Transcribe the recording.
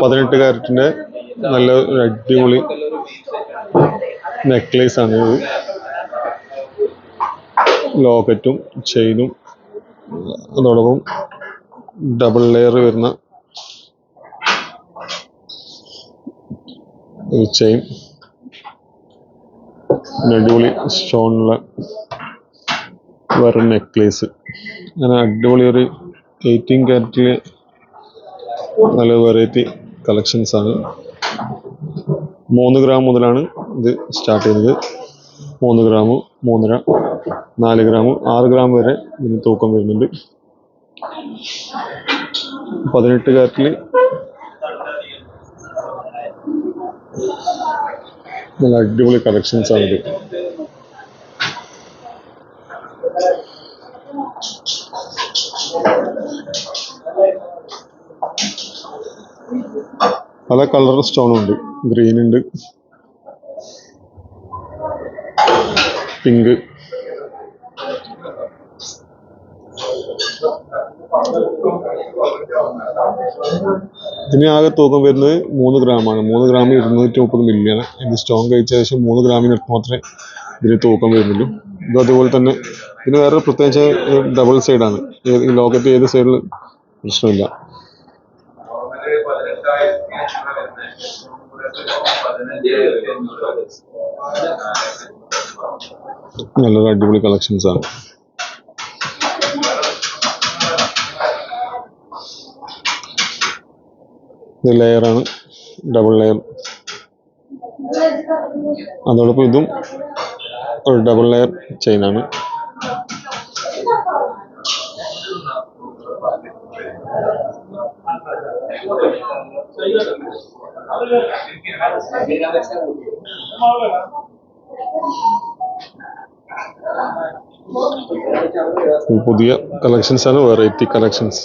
പതിനെട്ട് കാരറ്റിന്റെ നല്ല അടിപൊളി നെക്ലേസ് ആണ് ഇത് ലോക്കറ്റും ചെയിനും അതോടൊപ്പം ഡബിൾ ലെയർ വരുന്ന ചെയിൻ. അടിപൊളി സ്റ്റോണുള്ള വേറെ നെക്ലേസ്. അങ്ങനെ അടിപൊളി ഒരു എയ്റ്റീൻ ക്യാരറ്റിൽ നല്ല വെറൈറ്റി കളക്ഷൻസ് ആണ്. മൂന്ന് ഗ്രാം മുതലാണ് ഇത് സ്റ്റാർട്ട് ചെയ്യുന്നത്. മൂന്ന് ഗ്രാം മൂന്നര നാല് ഗ്രാം ആറ് ഗ്രാം വരെ ഇതിന് തൂക്കം വരുന്നുണ്ട്. പതിനെട്ട് കാറ്റിൽ നല്ല അടിപൊളി കളക്ഷൻസ് ആണിത് പല കളർ സ്റ്റോൺ ഉണ്ട്. ഗ്രീൻ ഉണ്ട്. പിങ്ക് ഇതിന് ആകെ തൂക്കം വരുന്നത് മൂന്ന് ഗ്രാമാണ് മൂന്ന് ഗ്രാമിന് ഇരുന്നൂറ്റി മുപ്പത് മില്ലിയാണ് ഇത് സ്റ്റോൺ കഴിച്ച ശേഷം മൂന്ന് ഗ്രാമിന് മാത്രമേ ഇതിന് തൂക്കം വരുന്നുള്ളൂ ഇത് അതുപോലെ തന്നെ ഇതിന് വേറെ പ്രത്യേകിച്ച് ഡബിൾ സൈഡാണ് ഈ ലോക്കറ്റ് ഏത് സൈഡിൽ പ്രശ്നമില്ല. നല്ലൊരു അടിപൊളി കളക്ഷൻസ് ആണ്. ഇത് ലെയറാണ് ഡബിൾ ലെയർ അതോടൊപ്പം ഇതും ഒരു ഡബിൾ ലെയർ ചെയിനാണ് പുതിയ കളക്ഷൻസ് ആണ് വെറൈറ്റി കളക്ഷൻസ്